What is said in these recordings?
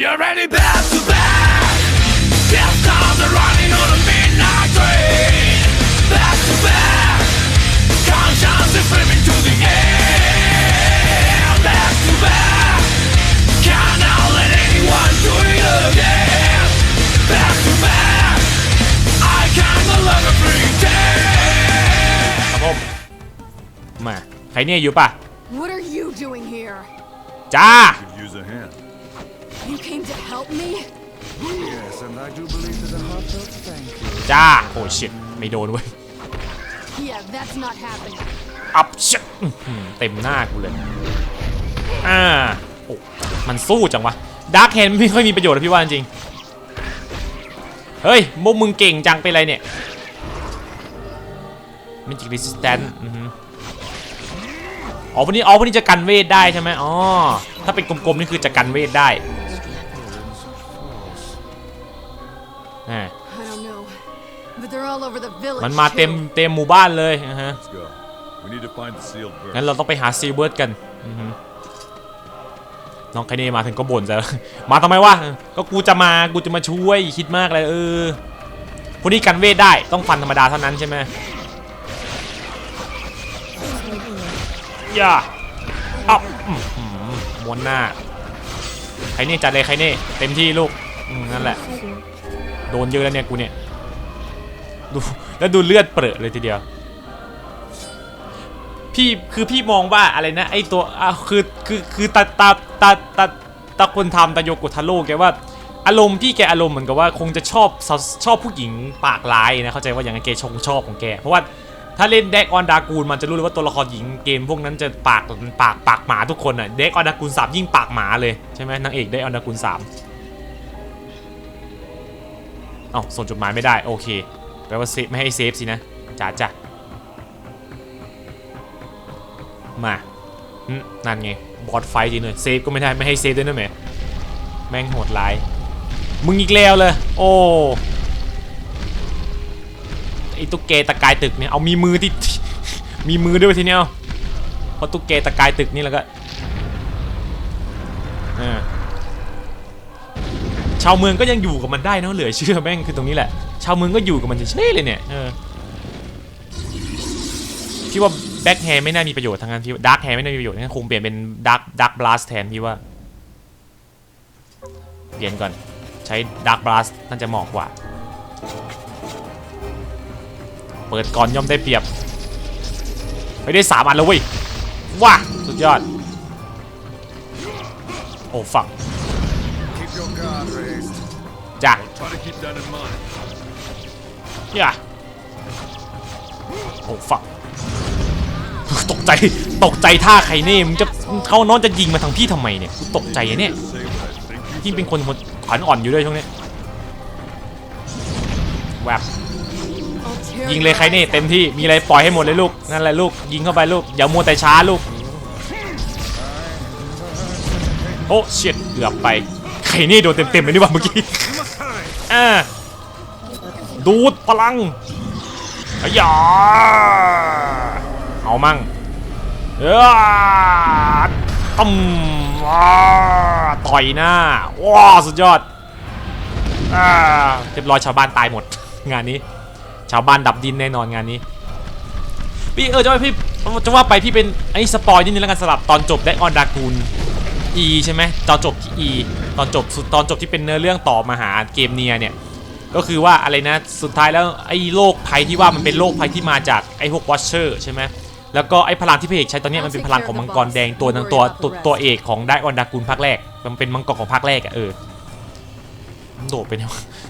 you're ready back to back. Death times are running on a midnight train. Back to back. Conscience is slipping to the air. Back to back. Can't now let anyone do it again. Back to back. I can no longer pretend. ครับผมมาใครเนี่ยอยู่ป่ะ What are you doing here? จ้า จ้า โอ้ชิตไม่โดนเว้ย Yeah, that's not happening. อัพชิตอื้อหือเต็มหน้ากูเลย อ่า โอ้มันสู้จังวะดาร์คแฮนไม่ค่อยมีประโยชน์นะพี่ว่าจริงๆเฮ้ยโมมึงเก่งจังเป็นไรเนี่ยมิจิกรีสิสแตนอ๋อวันนี้อ๋อวันนี้จะกันเวทได้ใช่ไหมอ๋อ ถ้าเป็นกลมๆนี่คือจะกันเวทได้ มันมาเต็ม too. เต็มหมู่บ้านเลยนะฮะ Let's go. We need to find the sealed bird. งั้นเราต้องไปหาซีเบิร์ดกันอือฮึน้องไคเน่มาถึงก็บ่นจะมาทำไมวะก็กูจะมากูจะมาช่วยคิดมากเลยเออพวกนี้กันเวทได้ต้องฟันธรรมดาเท่านั้นใช่ไหมอย่าเอ้าอื้อหือม้วนหน้าไคเน่จัดเลยไคเน่เต็มที่ลูกอืมนั่นแหละ โดนเยอะแล้วเนี่ยกูเนี่ยดูแล้วดูเลือดเปรอะเลยทีเดียว พี่คือพี่มองว่าอะไรนะไอตัวอะคือคือคือตาตาตาตาตาคนทำตาโยโกทาโร่แกว่าอารมณ์พี่แกอารมณ์เหมือนกับว่าคงจะชอบชอบชอบผู้หญิงปากร้ายนะเข้าใจว่าอย่างนั้นแกชงชอบของแก เพราะว่าถ้าเล่นเด็กออนดากูลมันจะรู้เลยว่าตัวละครหญิงเกมพวกนั้นจะปากปากปากหมาทุกคนอะเด็กออนดากูลสามยิ่งปากหมาเลยใช่ไหมนางเอกเด็กออนดากูลสาม เอ้าส่งจดหมายไม่ได้โอเคแปลว่าเซฟไม่ให้เซฟสินะจ๋าจ้ะมานั่นไงบอสไฟจริงเลยเซฟก็ไม่ได้ไม่ให้เซฟด้วยนะแหม่แม่งโหดร้ายมึงอีกแล้วเลยโอ้ไอตุ๊กแกตะกายตึกเนี่ยเอามีมือที่มีมือด้วยทีเนี้ยเอาเพราะตุ๊กแกตะกายตึกนี่แล้วก็อ่า ชาวเมืองก็ยังอยู่กับมันได้เนะเหลือเชื่อแม่งคือตรงนี้แหละ ชาวเมืองก็อยู่กับมันเฉยๆเลยเนี่ยเออพี่ว่าแบ็คแฮร์ไม่น่ามีประโยชน์ทางนั้นพี่ดาร์คแฮร์ไม่น่ามีประโยชน์งั้นคงเปลี่ยนเป็นดาร์คดาร์คบลัสแทนพี่ว่า เปลี่ยนก่อนใช้ดาร์คบลัสน่าจะเหมาะกว่า เปิดก่อนย่อมได้เปรียบไม่ได้สามอันแล้วเว้ยว้าสุดยอด โอ้ฝัก จ้ะ Try to keep that in mind. ย่าโอ้ฝักตกใจตกใจท่าใครเนี่ยมึงจะเขาน้องจะยิงมาทางพี่ทำไมเนี่ยกูตกใจเนี่ยพี่เป็นคนขวัญอ่อนอยู่ด้วยช่วงนี้แวบยิงเลยใครเนี่ยเต็มที่มีอะไรปล่อยให้หมดเลยลูกนั่นแหละลูกยิงเข้าไปลูกอย่ามัวแต่ช้าลูกโอ้เฉียดเกือบไปใครเน่โดนเต็มๆเลยนี่หว่าเมื่อกี้ อ่าดูดพลังอะหยาเอามั่งเออตั้มว้าต่อยหน้าว้าสุดยอดเรียบร้อยชาวบ้านตายหมด งานนี้ ชาวบ้านดับดินแน่นอนงานนี้ พี่เออจะว่าพี่จะว่าไปพี่เป็นไอ้สปอยนิดนึงแล้วกันสลับตอนจบได้ออนดากูล E ใช่ไหมตอนจบที่ E ตอนจบสุดตอนจบที่เป็นเนื้อเรื่องต่อมาหาเกมเนียเนี่ยก็คือว่าอะไรนะสุดท้ายแล้วไอ้โรคภัยที่ว่ามันเป็นโรคภัยที่มาจากไอ้พวกวอชเชอร์ใช่ไหมแล้วก็ไอ้พลังที่พระเอกใช้ตอนเนี้ยมันเป็นพลังของมังกรแดงตัวนั้นตัวตัวตัวเอกของได้ออนดากูลภาคแรก มันเป็นมังกรของภาคแรกอะเออมันโดดไปเนี่ย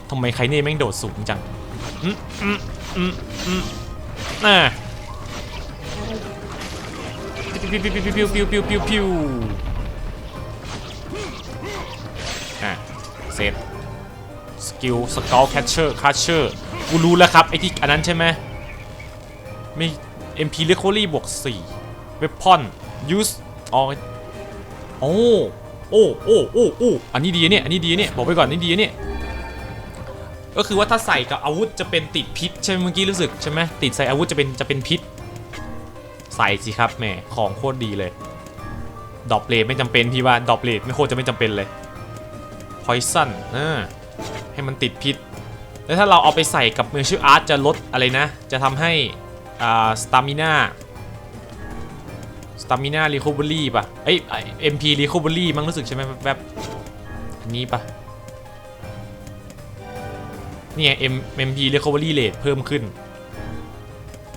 ทำไมใครเนี่ยแม่งโดดสูงจังอืมอืมอืมอืมน่ะพิวพิวพิวพิวพิวพิวพิวพิวะเซฟสกิลสกอลแคชเชอร์คัชเชอร์กูรู้แล้วครับไอที่อันนั้นใช่ไหมมี MP Recovery บวก4 Weapon Use อ๋อโอ้โอ้โอ้โอ้โอ้อันนี้ดีเนี่ยอันนี้ดีเนี่ยบอกไปก่อนอันนี้ดีเนี่ยก็คือว่าถ้าใส่กับอาวุธจะเป็นติดพิษใช่ไหมเมื่อกี้รู้สึกใช่ไหมติดใส่อาวุธจะเป็นจะเป็นพิษ ใส่สิครับแหมของโคตรดีเลยดอปเลดไม่จำเป็นพี่ว่าดอปเลดไม่โคตรจะไม่จำเป็นเลย poison อ่าให้มันติดพิษ แล้วถ้าเราเอาไปใส่กับ martial art จะลดอะไรนะ จะทำให้อ่า stamina stamina recovery ป่ะเอ้ย MP recovery มั้งรู้สึกใช่ไหมแบบอันนี้ป่ะเนี่ย M MP recovery rate เพิ่มขึ้น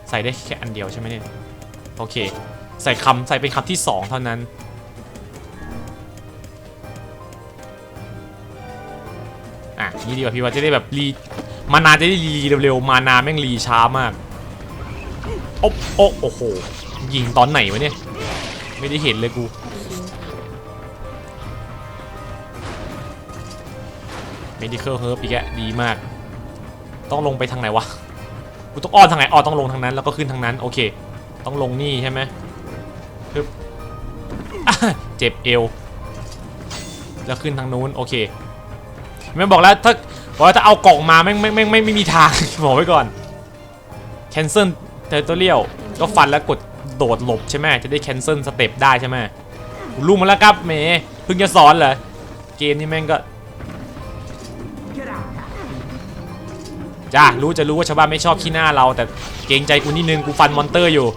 ใส่ได้แค่อันเดียวใช่ไหมเนี่ย โอเค ใส่คำใส่เป็นคำที่ 2 เท่านั้น นี่ดีกว่าพี่ว่าจะได้แบบรีมานาจะได้รีเร็วๆมานาแม่งรีช้ามากโอ๊ะโอ๊โอ้โหยิงตอนไหนวะเนี่ยไม่ได้เห็นเลยกู medical herb อีกแกดีมาก ต้องลงไปทางไหนวะกูต้องอ้อนทางไหนอ้อต้องลงทางนั้นแล้วก็ขึ้นทางนั้นโอเค ต้องลงนี่ใช่ไหมปึ๊บอะเจ็บเอวแล้วขึ้นทางนู้นโอเค ไม่บอกแล้วถ้าบอกว่าถ้าเอากล่องมาไม่งไม่ไม่ไม่ไม่มีทางบอกไว้ก่อน cancel tutorial ก็ฟันแล้วกดโดดหลบใช่ไหมจะได้ cancel สเต็ปได้ใช่ไหมรู้มาแล้วครับเมย์เพิ่งจะสอนเหรอเกมนี้แม่งก็จ้ารู้จะรู้ว่าชาวบ้านไม่ชอบขี้หน้าเรา แต่เกรงใจกูนิดนึงกูฟันมอนเตอร์อยู่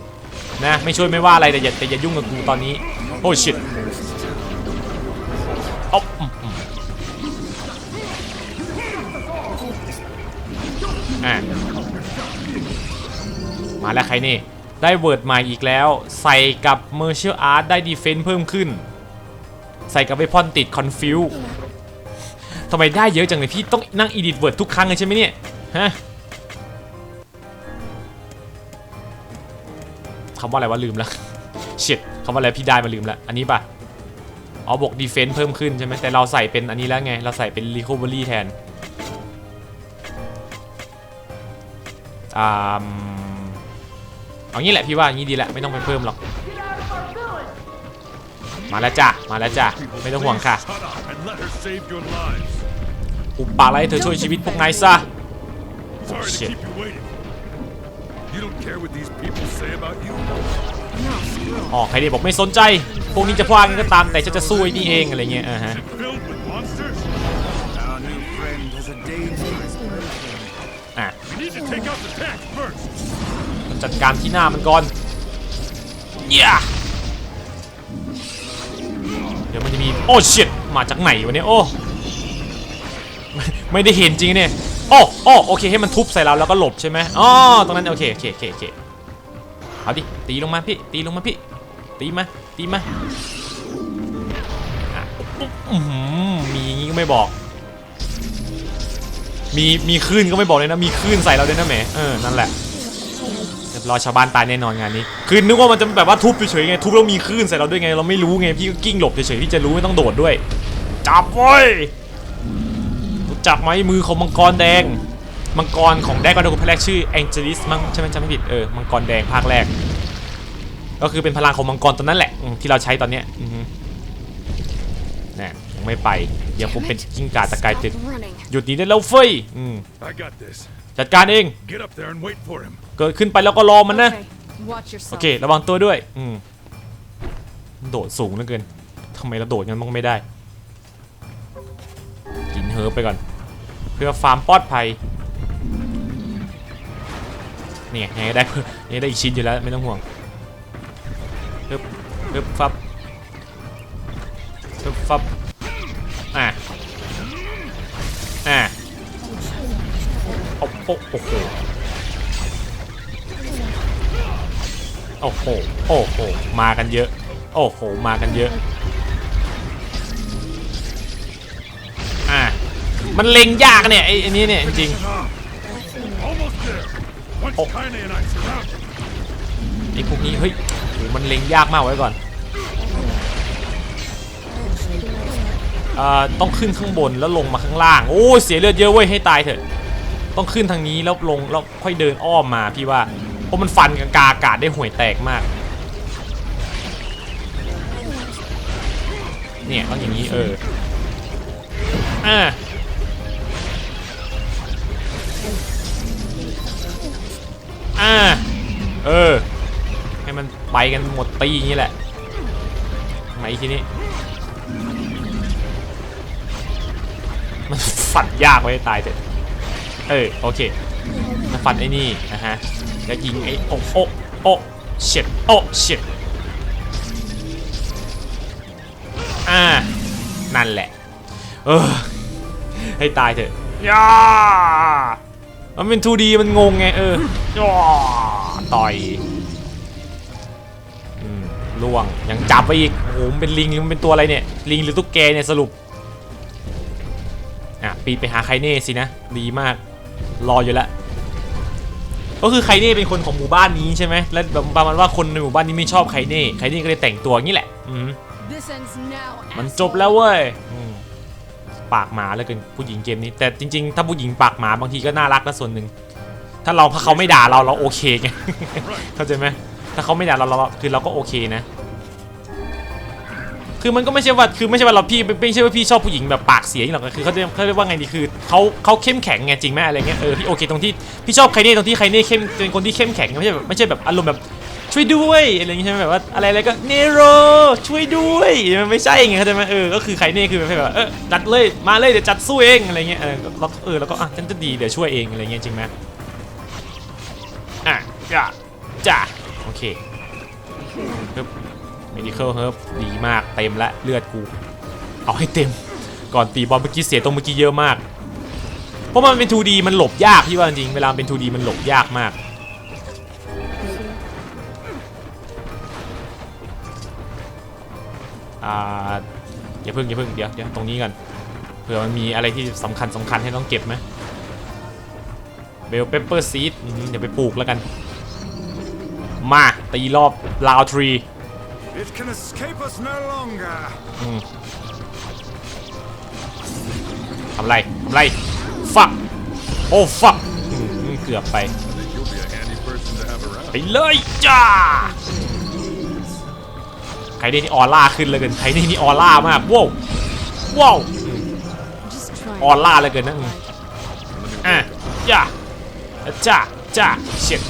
นะไม่ช่วยไม่ว่าอะไรแต่อย่าแต่อย่ายุ่งกับกูตอนนี้โอ้ชิต อะมาแล้วใครนี่ ได้เวิร์ดใหม่อีกแล้ว ใส่กับ Martial Art ได้ Defense เพิ่มขึ้น ใส่กับเวพอนติด Confuse ทำไมได้เยอะจังเลยพี่ต้องนั่ง edit word ทุกครั้งเลยใช่ไหมเนี่ย ฮะคำว่าอะไรวะลืมแล้วชิตคำว่าอะไรพี่ได้มาลืมแล้วอันนี้ปะอ๋อบวก defense เพิ่มขึ้นใช่ไหมแต่เราใส่เป็นอันนี้แล้วไง เราใส่เป็น recovery แทน เอางี้แหละพี่ว่าอย่างนี้ดีแหละไม่ต้องไปเพิ่มหรอก มาแล้วจ้ะมาแล้วจ้ะไม่ต้องห่วงค่ะ Shut up and let her save your lives. อุปปากอะไรให้เธอช่วยชีวิตพวกนายซะ Sorry to shit. keep you waiting. You don't care what these people say about you? อ๋อใครดีบอกไม่สนใจ พวกนี้จะพลาดกันก็ตามแต่ฉันจะสู้ไอ้นี่เองอะไรเงี้ยอ่าฮะ จัดการที่หน้ามันก่อนเย้เดี๋ยวมันจะมีโอ้ชิตมาจากไหนวะเนี่ยโอ้ไม่ได้เห็นจริงเนี่ยโอ้โอ้โอเคให้มันทุบใส่เราแล้วก็หลบใช่ไหมอ๋อตรงนั้นโอเคโอเคโอเคโอเคเอาดิตีลงมาพี่ตีลงมาพี่ตีมาตีมาอะอื้อมีอย่างงี้ก็ไม่บอก มีมีคลื่นก็ไม่บอกเลยนะ มีคลื่นใส่เราด้วยนะแหมเออนั่นแหละเรียบร้อยชาวบ้านตายแน่นอนงานนี้ คือนึกว่ามันจะแบบว่าทุบเฉยๆไงทุบแล้วมีคลื่นใส่เราด้วยไงเราไม่รู้ไงพี่ก็กิ้งหลบเฉยๆที่จะรู้ไม่ต้องโดดด้วย จับเว้ยรู้จับไหมมือของมังกรแดง มังกรของแดกกอนโดภาคแรกชื่อแองเจลิสมั้งใช่ไหมจำไม่ผิดเออมังกรแดงภาคแรก ก็คือเป็นพลังของมังกรตัวนั้นแหละที่เราใช้ตอนเนี้ยอื ไม่ไปยังคงเป็นกิ้งก่าตะกายตึก Stop running. หยุดหนีได้แล้วเฟ้ยอืม I got this. จัดการเอง Get up there and wait for him. เกิดขึ้นไปแล้วก็รอมันนะ Okay, watch โอ yourself. เค ระวังตัวด้วยอืมโดดสูงเหลือเกินทำไมเราโดดงั้นมันก็ไม่ได้ กินเฮิร์บไปก่อน เพื่อฟาร์มปลอดภัยเนี่ยยังไงได้เพิ่มยังไงได้อีกชิ้นอยู่แล้วไม่ต้องห่วงเฮิบเฮิบฟับเฮิบฟับ อ้โหโอ้โหโอ้โหโอ้โหมากันเยอะ โอ้โหมากันเยอะอะมันเล็งยากเนี่ยไอ้นี้เนี่ยจริงไอ้พวกนี้เฮ้ยโหมันเล็งยากมากไว้ก่อนเอ่อต้องขึ้นข้างบนแล้วลงมาข้างล่าง โอ้เสียเลือดเยอะเว้ยให้ตายเถอะ ต้องขึ้นทางนี้แล้วลงแล้วค่อยเดินอ้อมมาพี่ว่าเพราะมันฟันกับกาอากาศได้ห่วยแตกมาก เนี่ยต้องอย่างนี้เอออ่าอ่าเออ ให้มันไปกันหมดตีอย่างนี้แหละไหนทีนี้มันฟันยากไว้ให้ตายเถอะ เออโอเคมาฟันไอ้นี่นะฮะแล้วยิงไอ้โอ้โอ้โอ้เช็ดโอ้เช็ดอ่านั่นแหละ เออ ให้ตายเถอะย่ามันเป็น 2D มันงงไงเออย่าต่อยอืมล่วง ยังจับไปอีกโอ้โหมันเป็นลิงหรือมันเป็นตัวอะไรเนี่ย ลิงหรือตุ๊กแกเนี่ยสรุป อะ ปีนไปหาไคเน่สินะ ดีมาก รออยู่แล้วก็คือไคเน่เป็นคนของหมู่บ้านนี้ใช่ไหมแล้วแบบประมาณว่าคนในหมู่บ้านนี้ไม่ชอบไคเน่ไคเน่ก็เลยแต่งตัวอย่างนี้แหละอืม This ends now. มันจบแล้วเว้ยอืมปากหมาแล้วกันผู้หญิงเกมนี้ แต่จริง ๆ ถ้าผู้หญิงปากหมาบางทีก็น่ารักนะส่วนหนึ่งถ้าเราถ้าเขาไม่ด่าเราเราโอเคไงเข้าใจไหมถ้าเขาไม่ด่าเราเราคือเราก็โอเคนะ คือมันก็ไม่ใช่ว่าคือไม่ใช่ว่าเราพี่ไม่ใช่ว่าพี่ชอบผู้หญิงแบบปากเสียอย่างหรอกคือเขาเรียกเขาเรียกว่าไงดีคือเขาเขาเข้มแข็งไงจริงไหมอะไรเงี้ยเออพี่โอเคตรงที่พี่ชอบใครเน่ตรงที่ใครเน่เข้มเป็นคนที่เข้มแข็งไม่ใช่แบบไม่ใช่แบบอารมณ์แบบช่วยด้วยอะไรอย่างเงี้ยใช่ไหมแบบว่าอะไรอะไรก็เนโรช่วยด้วยมันไม่ใช่ไงเข้าใจไหมเออก็คือใครเน่คือแบบเออจัดเลยมาเลยเดี๋ยวจัดสู้เองอะไรเงี้ยเออเราเออแล้วก็อะฉันจะดีเดี๋ยวช่วยเองอะไรเงี้ยจริงไหมอะจ้าจ้าโอเค medical herb ดีมากเต็มละเลือดกู เอาให้เต็ม ก่อนตีบอลเมื่อกี้เสียตรงเมื่อกี้เยอะมาก เพราะมันเป็น 2D มันหลบยากพี่ว่าจริงเวลาเป็น 2D มันหลบยากมากอ่าอย่าเพิ่งอย่าเพิ่งเดี๋ยวเดี๋ยวตรงนี้ก่อนเผื่อมันมีอะไรที่สำคัญสำคัญให้ต้องเก็บไหมเบลเปเปอร์ซีดเดี๋ยวไปปลูกแล้วกัน มา ตีรอบลาวทรี It can escape us no longer. ทำไรทำไรฟักโอ้ฟักเกือบไป You'll be a handy person to have around. ไปเลยจ้าใครได้นี่ออร่าขึ้นเลยเกินใครได้นี่ออร่ามากว้าวว้าว Just try. ออร่าเลยเกินนะอืม อะจ้าจ้าจ้า shit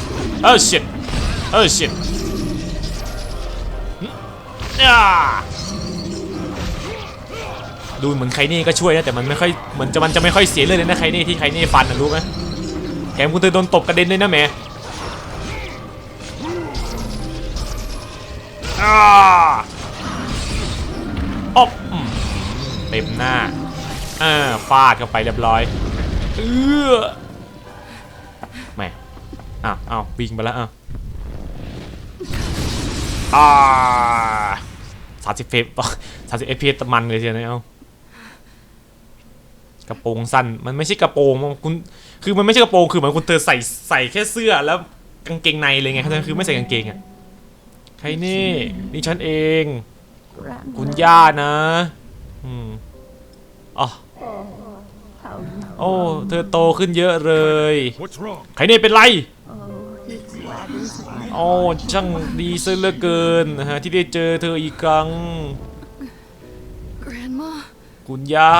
เออ shit เออ shit อ่า ดูเหมือนไคเน่ก็ช่วยนะแต่มันไม่ค่อยเหมือนจะมันจะไม่ค่อยเสียเลยนะไคเน่ที่ไคเน่ฟันนะรู้ไหมแกมคุณเตอโดนตบกระเด็นเลยนะแหม่อ่าอ๊อบอืมเต็มหน้าอ่าฟาดเข้าไปเรียบร้อยเออแหม่อ้าวอ้าววิ่งไปแล้วอ้าวอ่า สามสิบเฟรมสามสิบเอฟพีมันเลยเชียวนะเอ้ากระโปรงสั้นมันไม่ใช่กระโปรงมันคุณคือมันไม่ใช่กระโปรงคือเหมือนคุณเธอใส่ใส่แค่เสื้อแล้วกางเกงในเลยไงเขาใจไหมคือไม่ใส่กางเกงอะใครนี่นี่ฉันเอง คุณย่านะอืมอ๋อโอ้ เธอโตขึ้นเยอะเลย What's wrong? ใครเนี่ยเป็นไร โอ้ช่างดีซะเหลือเกินนะฮะที่ได้เจอเธออีกครั้ง Grandma? คุณย่า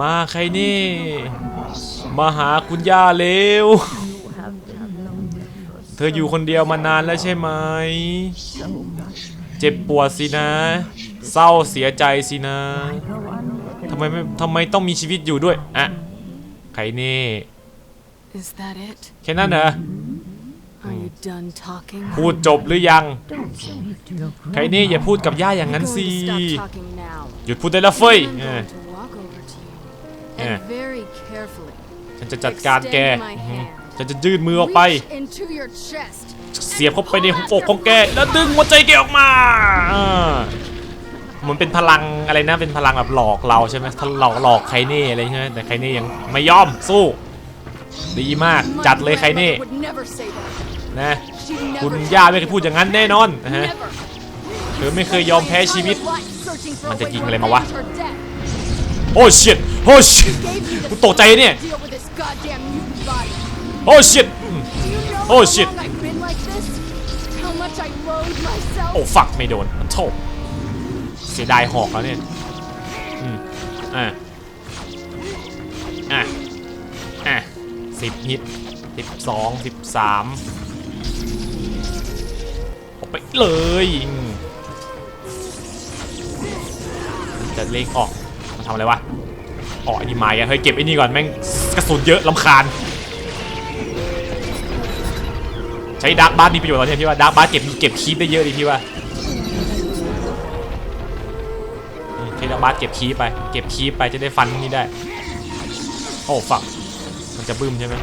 มาใครนี่ มาหาคุณย่าเร็ว เธออยู่คนเดียวมานานแล้วใช่ไหม เจ็บปวดสินะ เศร้าเสียใจสินะทำไมไม่ทำไมต้องมีชีวิตอยู่ด้วย อะ ใครนี่ Is that it? แค่นั้นเหรอ Are you done talking? พูดจบหรือยัง ใครนี่อย่าพูดกับย่าอย่างนั้น I'm สิ going to stop talking now. หยุดพูดได้แล้วเฟ้ย I'm เออ going to walk over to you Yeah. and very carefully ฉันจะจัดการแก extend my อือฮึ hand. ฉันจะยื่นมือออกไป Reach into your chest. เสียบเข้าไปในหัวอกของแก แล้วดึงหัวใจแกออกมาอ่ามันเป็นพลังอะไรนะ เป็นพลังแบบหลอกเราใช่ไหมถ้าหลอกหลอกใครเน่อะไรใช่ไหมแต่ใครเน่ยังไม่ยอมสู้ ดีมาก My จัดเลยใครเน่ grandmother would never say that. นะคุณย่าไม่เคยพูดอย่างนั้นแน่นอนนะฮะเธอไม่เคยยอมแพ้ชีวิต มันจะยิงอะไรมาวะ โอ้ชิตโอ้ชิตกูตกใจเนี่ย deal with this goddamn mutant body. โอ้ชิตโอ้ฝักไม่โดนมันโถเสียดายหอกแล้วเนี่ยอืมอะอะอะสิบฮิตสิบสองสิบสาม เลยจะเล็งออกมันทำอะไรวะอ๋อไอ้นี่มาอีกเฮ้ยเก็บไอ้นี่ก่อนแม่งกระสุนเยอะลำคาญ ใช้ดาร์กบาร์มีประโยชน์ตอนนี้พี่ว่าดาร์กบาร์เก็บเก็บคีปได้เยอะดีพี่ว่าใช้ดาร์กบาร์เก็บคีปไปเก็บคีปไปจะได้ฟันนี้ได้ โอ้ฝักมันจะบึ้มใช่ไหม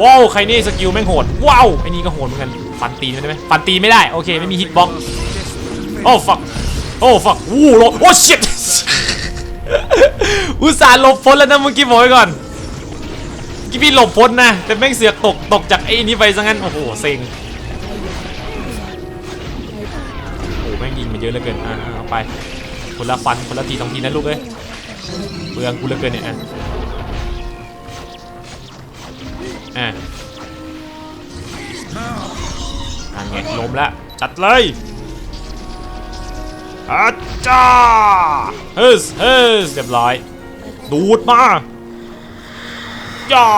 ว้าวใครนี่สกิลแม่งโหดว้าวไอ้นี่ก็โหดเหมือนกัน ฟันตีนได้ไหมฟันตีไม่ได้ โอเค ไม่มีฮิตบ็อกโอ้ฝักโอ้ฝักวู้โลโอ้ชิตอุตส่าห์หลบพ้นแล้วนะเมื่อกี้บอกไว้ก่อนเมื่อกี้พี่หลบพ้นนะ แต่แม่งเสือกตกตกจากไอ้นี่ไปซะงั้น โอ้โหเซ็งโอ้โหแม่งยิงมาเยอะเหลือเกินอะเอาไปคนละฟันคนละทีสองทีนะลูกเอ้ยเปลืองกูเหลือเกินเนี่ยอะอะนั่น ไงลมแล้วจัดเลยอาจ้าเฮ้ยเฮ้ยเรียบร้อย ดูดมาย่า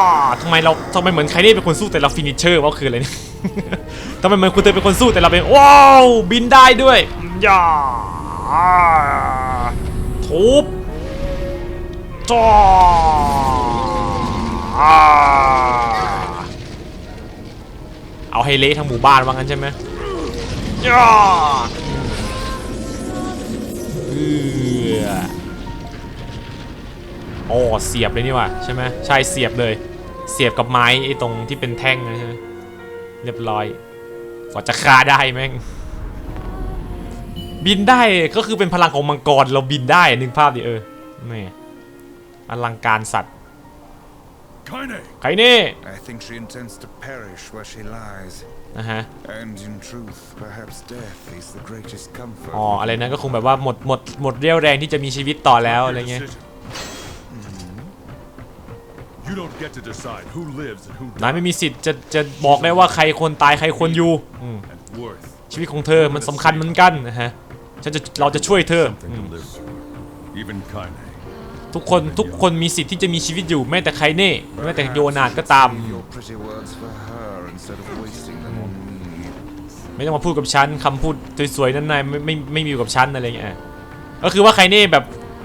ทำไมเราทำไมเหมือนใครนี่เป็นคนสู้แต่เราฟินิชเชอร์ว่าคืออะไรเนี่ยทำไมเหมือนคุณเตยเป็นคนสู้แต่เราเป็นว้าวบินได้ด้วยย่าทุบจ้า เอาให้เละทั้งหมู่บ้านว่างั้นใช่ไหมย่าเอือโอ้เสียบเลยนี่ว่ะใช่ไหมใช่เสียบเลย เสียบกับไม้ไอ้ตรงที่เป็นแท่งนะใช่ไหมเรียบร้อยกว่าจะฆ่าได้แม่ง บินได้ก็คือเป็นพลังของมังกรเราบินได้นึกภาพดิเออแม่อลังการสัตว์ Kaine! ใครนี่ I think she intends to perish where she lies. นะฮะ And in truth, perhaps death is the greatest comfort. อ๋อ อะไรนั้นก็คงแบบว่าหมดหมดหมดเรี่ยวแรงที่จะมีชีวิตต่อแล้วอะไรเงี้ย You don't get to decide who lives and who นายไม่มีสิทธิ์จะจะบอกได้ว่าใครควรตายใครควรอยู่อืม and worth. ชีวิตของเธอมันสำคัญเหมือนกันนะฮะฉันจะเราจะช่วยเธอ Something to live for. Even Kaine. ทุกคนทุกคนมีสิทธิ์ที่จะมีชีวิตอยู่แม้แต่ใครเน่แม้แต่โยนาดก็ตาม Save your pretty words for her instead of wasting them on me. ไม่ต้องมาพูดกับฉันคำพูดสวยๆนั้นนายไม่ไม่ไม่มีอยู่กับฉันอะไรเงี้ยอะก็คือว่าใครนี่แบบ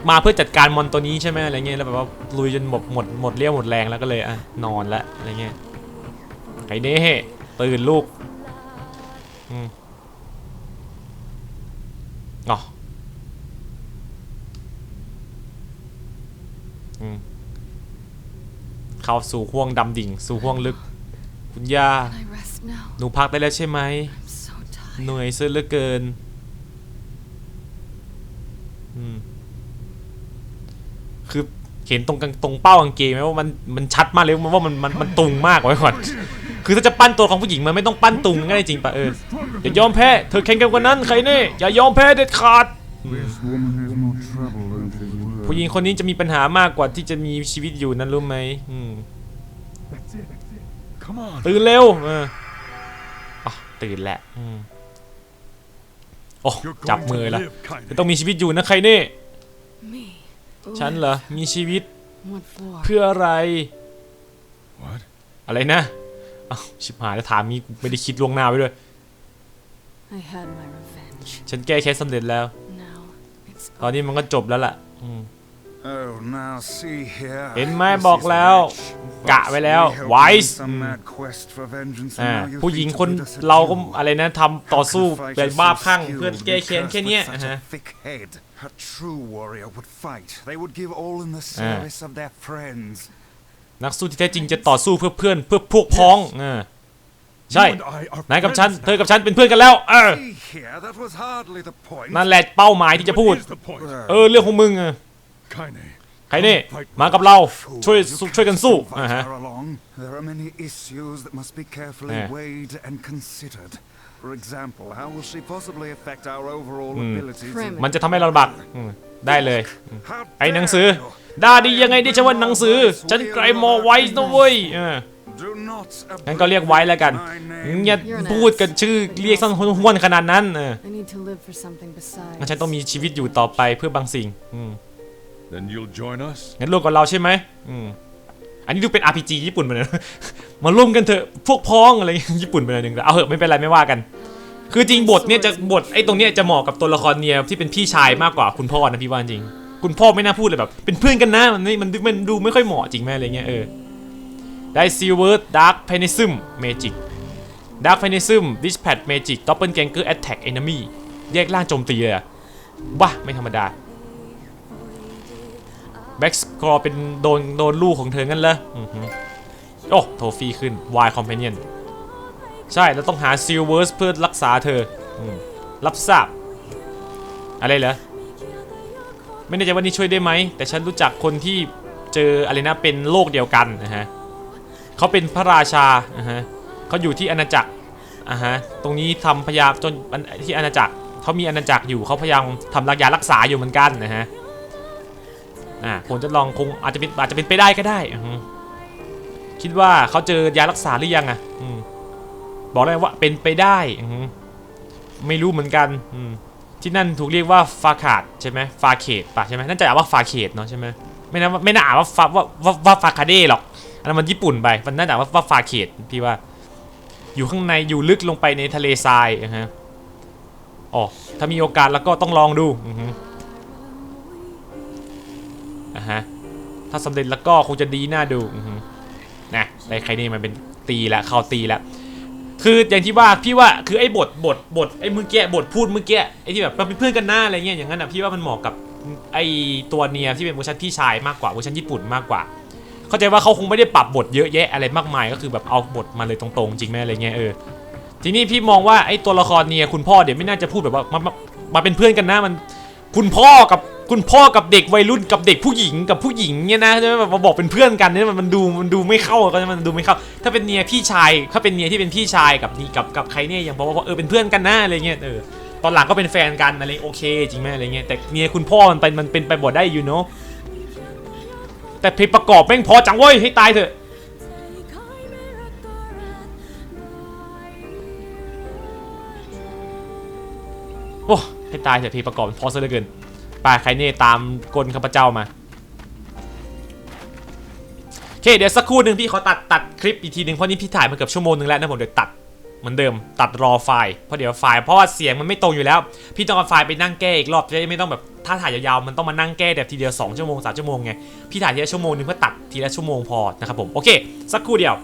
มาเพื่อจัดการมอนตัวนี้ใช่ไหมอะไรเงี้ยแล้วแบบว่าลุยจนหมดหมดหมดเรี่ยวหมดแรงแล้วก็เลยอะนอนละอะไรเงี้ยใครนี่ตื่นลูกอืมอ๋ออืม เข้าสู่ห่วงดำดิ่ง สู่ห่วงลึก คุณย่า Can I rest now? หนูพักได้แล้วใช่ไหม I'm so tired. เหนื่อยซะเหลือเกินอืมคือเห็นตรงกลางตรงเป้ากางเกงไหมว่ามันมันชัดมากเลยว่ามันมันมันตุงมากไว้ก่อน คือถ้าจะปั้นตัวของผู้หญิงมันไม่ต้องปั้นตุงง่ายจริงปะเอออย่ายอมแพ้ เธอแข่งกันกว่านั้นใครเน่อย่ายอมแพ้เด็ดขาด This woman has more trouble than she's worth. ผู้หญิงคนนี้จะมีปัญหามากกว่าที่จะมีชีวิตอยู่นั้นรู้ไหมอืม That's it. Come on. ตื่นเร็วเอออ๋อตื่นแหละอืมโอ้ You're จับ going มือ to ละ live, Kaine. จะต้องมีชีวิตอยู่นะใครเน่ Me? ฉันเหรอ มีชีวิต What for? เพื่ออะไร What? อะไรนะอ้าวชิบหายแล้วถามนี้กูไม่ได้คิดล่วงหน้าไว้ด้วย I had my revenge. ฉันแก้แค้นสำเร็จแล้ว Now it's ตอนนี้มันก็จบแล้วล่ะอืม Oh, now see here. เห็นไหม This บอก is แล้ว rich. กะไว้แล้ว We helped ไว you in ส์ some mad quest for vengeance, and อ่า now you ผู้ think หญิง to คน bid us adieu. เราก็อะไรนะทำต่อสู้ How can แบบ fighters บ้า so คลั่ง skilled เพื่อ be แก้แค้น cursed แค่เนี้ย with อะ such ฮะ a thick head? A true warrior would fight. They would give all in the service of their friends. นักสู้ที่แท้จริงจะต่อสู้เพื่อเพื่อนเพื่อพวกพ้องอ่า ใช่ You and I are นายกับฉัน friends เธอกับฉันเป็นเพื่อนกันแล้ว เออ See here, that was hardly the point. นั่นแหละเป้าหมายที่จะ What พูด is the point? เออ เรื่องของมึงอะ Kaine. ใครนี่ come fight มากับเรา Fool, ช่วย you สู้ can't ช่วยกันสู้ fight อ่าฮะ her along. There are many issues that must be carefully Yeah. weighed and considered. For example, how will she possibly affect our overall Hmm. abilities? Prim- มันจะทำให้เราลำบากอืมได้เลย How ไอ้หนัง dare สือ you? ด่าดียังไงดิฉันว่าหนังสือ ฉันไกรมอไว้นะเว้ยเออ Do not งั้นก็เรียกไว้แล้วกัน my มึง name. อย่าพูดกันชื่อเรียกสั้นห้วนๆขนาดนั้นเออ I need to live for something besides. งั้นฉันต้องมีชีวิตอยู่ต่อไปเพื่อบางสิ่งอืม Then you'll join us? งั้นร่วมกับเราใช่ไหมอืมอันนี้ดูเป็น RPG ญี่ปุ่นไปเลยมาร่วมกันเถอะพวกพ้องอะไรอย่างเงี้ยญี่ปุ่นไปเลยหนึ่งแต่เอาเหอะไม่เป็นไรไม่ว่ากัน คือจริงบทเนี่ยจะบทไอ้ตรงเนี้ยจะเหมาะกับตัวละครเนียที่เป็นพี่ชายมากกว่าคุณพ่อนะพี่ว่าจริง คุณพ่อไม่น่าพูดเลยแบบ เป็นเพื่อนกันนะมันไม่มันมันดูไม่ค่อยเหมาะจริงไหมอะไรเงี้ยเออ ได้ซิลเวอร์ดาร์คเพนิซึมเมจิกดาร์คเพนิซึมดิสแพดเมจิกดับเบิลแกงเกอร์แอตแทกเอนมี่แยกล่างโจมตีเลยอะว้าไม่ธรรมดาแบ็กสกอร์เป็นโดนโดนลูกของเธองั้นเลยโอ้โทฟี่ขึ้นวายคอมเพนเนียนใช่เราต้องหาซิลเวอร์สเพื่อรักษาเธออรับทราบ อะไรเหรอ ไม่แน่ใจว่านี่ช่วยได้ไหม แต่ฉันรู้จักคนที่เจออะไรนะเป็นโรคเดียวกันนะฮะ เขาเป็นพระราชานะฮะเขาอยู่ที่อาณาจักรอะฮะตรงนี้ทำพยายามจนที่อาณาจักรเขามีอาณาจักรอยู่เขาพยายามทำรักยารักษาอยู่เหมือนกันนะฮะอ่าผมจะลองคงอาจจะเป็นอาจจะเป็นไปได้ก็ได้อืคิดว่าเขาเจอยารักษาหรือยังอะอืบอกได้ว่าเป็นไปได้อไม่รู้เหมือนกันอืที่นั่นถูกเรียกว่าฟาคาดใช่ไหมฟาเขตปะใช่ไหมนั่นจะอ่านว่าฟาเขตเนาะใช่ไหมไม่น่าไม่น่าอ่านว่าฟาว่าว่าว่าฟาคาเด้หรอก อันนั้นมันญี่ปุ่นไป มันน่าจะว่าว่าฟาเขตพี่ว่า อยู่ข้างในอยู่ลึกลงไปในทะเลทรายนะฮะอ๋อถ้ามีโอกาสแล้วก็ต้องลองดูอือฮึอะฮะถ้าสำเร็จแล้วก็คงจะดีน่าดูอือฮึนะได้ใครนี่มันเป็นตีล้วเข้าตีล้วคืออย่างที่ว่าพี่ว่าคือไอ้บทบทบทไอ้เมื่อกี้บทพูดเมื่อกี้ไอ้ที่แบบเราเป็นเพื่อนกันหน้าอะไรเงี้ยอย่างนั้นอะพี่ว่ามันเหมาะกับไอ้ตัวเนียที่เป็นเวอร์ชันพี่ชายมากกว่าเวอร์ชันญี่ปุ่นมากกว่า เข้าใจว่าเขาคงไม่ได้ปรับบทเยอะแยะอะไรมากมายก็คือแบบเอาบทมาเลยตรงๆ จริงไหมอะไรเงี้ยเออทีนี้พี่มองว่าไอ้ตัวละครเนี่ยคุณพ่อเดี๋ยวไม่น่าจะพูดแบบว่ามามามาเป็นเพื่อนกันนะมันคุณพ่อกับคุณพ่อกับเด็กวัยรุ่นกับเด็กผู้หญิงกับผู้หญิงเนี่ยนะใช่ไหมแบบมาบอกเป็นเพื่อนกันเนี่ยมันมันดูมันดูไม่เข้าก็มันดูไม่เข้า ถ้าเป็นเนียพี่ชายถ้าเป็นเนียที่เป็นพี่ชายกับนี่กับกับใครเนี่ยยังบอกว่าเออเป็นเพื่อนกันนะอะไรเงี้ยเออตอนหลังก็เป็นแฟนกันอะไรโอเค จริงไหมอะไรเงี้ยแต่เนียคุณพ่อมันเป็นมันเป็นไปบทได้อยู่เนาะ แต่เพลงประกอบแม่งพอจังเว้ยให้ตายเถอะโอ้ให้ตายเถอะเพลงประกอบมันพอซะเหลือเกินไปใครเน่ตามกลข้าพเจ้ามาโอเคเดี๋ยวสักครู่หนึ่งพี่ขอตัดตัดคลิปอีกทีหนึ่งเพราะนี่พี่ถ่ายมาเกือบชั่วโมงหนึงแล้วนะผมเดี๋ยวตัด เหมือนเดิมตัดรอไฟล์เพราะเดี๋ยวไฟล์เพราะว่าเสียงมันไม่ตรงอยู่แล้ว พี่ต้องเอาไฟล์ไปนั่งแก้อีกรอบจะได้ไม่ต้องแบบถ้าถ่ายยาวๆมันต้องมานั่งแก้แบบทีเดียว2ชั่วโมง3ชั่วโมงไงพี่ถ่ายทีละชั่วโมงนึงเพื่อตัดทีละชั่วโมงพอนะครับผมโอเค สักครู่เดียว